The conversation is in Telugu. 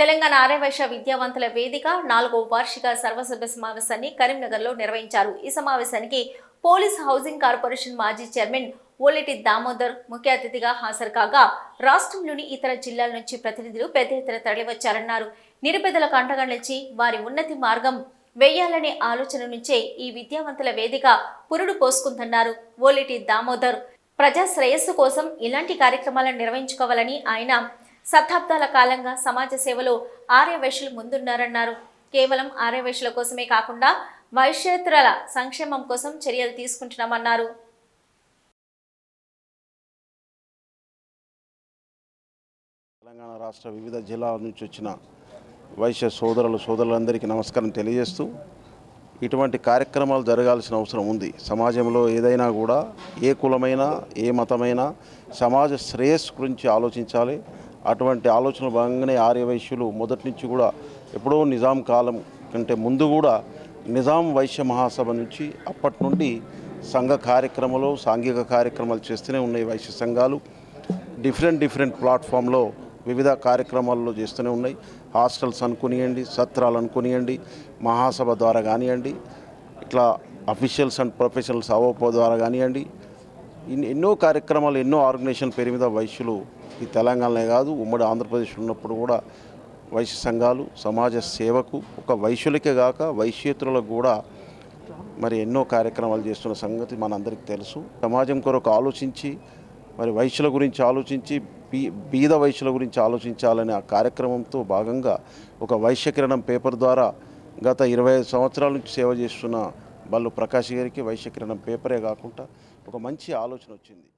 తెలంగాణ ఆర్యవైశ్య విద్యావంతుల వేదిక నాలుగో వార్షిక సర్వసభ్య సమావేశాన్ని కరీంనగర్లో నిర్వహించారు. ఈ సమావేశానికి పోలీస్ హౌసింగ్ కార్పొరేషన్ మాజీ చైర్మన్ ఓలెటి దామోదర్ ముఖ్య అతిథిగా హాజరు కాగా రాష్ట్రంలోని ఇతర జిల్లాల నుంచి ప్రతినిధులు పెద్ద ఎత్తున తరలివచ్చారన్నారు. నిరుపేదలకు అండగా నిలిచి వారి ఉన్నతి మార్గం వేయాలనే ఆలోచన నుంచే ఈ విద్యావంతుల వేదిక పురుడు పోసుకుందన్నారు ఓలెటి దామోదర్. ప్రజా శ్రేయస్సు కోసం ఇలాంటి కార్యక్రమాలను నిర్వహించుకోవాలని ఆయన శతాబ్దాల కాలంగా సమాజ సేవలో ఆర్యవైశ్యులు ముందున్నారన్నారు. కేవలం ఆర్యవైశ్యుల కోసమే కాకుండా వైశ్యేతరుల సంక్షేమం కోసం చర్యలు తీసుకుంటున్నామన్నారు. తెలంగాణ రాష్ట్ర వివిధ జిల్లాల నుంచి వచ్చిన వైశ్య సోదరులు సోదరులందరికీ నమస్కారం తెలియజేస్తూ ఇటువంటి కార్యక్రమాలు జరగాల్సిన అవసరం ఉంది. సమాజంలో ఏదైనా కూడా ఏ కులమైనా ఏ మతమైనా సమాజ శ్రేయస్సు గురించి ఆలోచించాలి. అటువంటి ఆలోచన భాగంగానే ఆర్యవైశ్యులు మొదటి నుంచి కూడా ఎప్పుడో నిజాం కాలం కంటే ముందు కూడా నిజాం వైశ్య మహాసభ నుంచి అప్పటి నుండి సంఘ కార్యక్రమాలు సాంఘిక కార్యక్రమాలు చేస్తూనే ఉన్నాయి వైశ్య సంఘాలు. డిఫరెంట్ డిఫరెంట్ ప్లాట్ఫామ్లో వివిధ కార్యక్రమాల్లో చేస్తూనే ఉన్నాయి. హాస్టల్స్ అనుకునియండి సత్రాలు అనుకునియండి మహాసభ ద్వారా కానివ్వండి ఇట్లా అఫీషియల్స్ అండ్ ప్రొఫెషనల్స్ అవోపో ద్వారా కానివ్వండి ఎన్నో కార్యక్రమాలు ఎన్నో ఆర్గనైజేషన్ పేరు మీద వైశ్యులు ఈ తెలంగాణనే కాదు ఉమ్మడి ఆంధ్రప్రదేశ్ ఉన్నప్పుడు కూడా వైశ్య సంఘాలు సమాజ సేవకు ఒక వైశ్యులకే కాక వైశ్యేతులకు కూడా మరి ఎన్నో కార్యక్రమాలు చేస్తున్న సంగతి మనందరికీ తెలుసు. సమాజం కొరకు ఆలోచించి మరి వైశ్యుల గురించి ఆలోచించి బీ బీద వైశ్యుల గురించి ఆలోచించాలనే ఆ కార్యక్రమంతో భాగంగా ఒక వైశ్యకిరణం పేపర్ ద్వారా గత ఇరవై ఐదు సంవత్సరాల నుంచి సేవ చేస్తున్న వాళ్ళు ప్రకాష్ గారికి వైశ్యకిరణం పేపరే కాకుండా ఒక మంచి ఆలోచన వచ్చింది.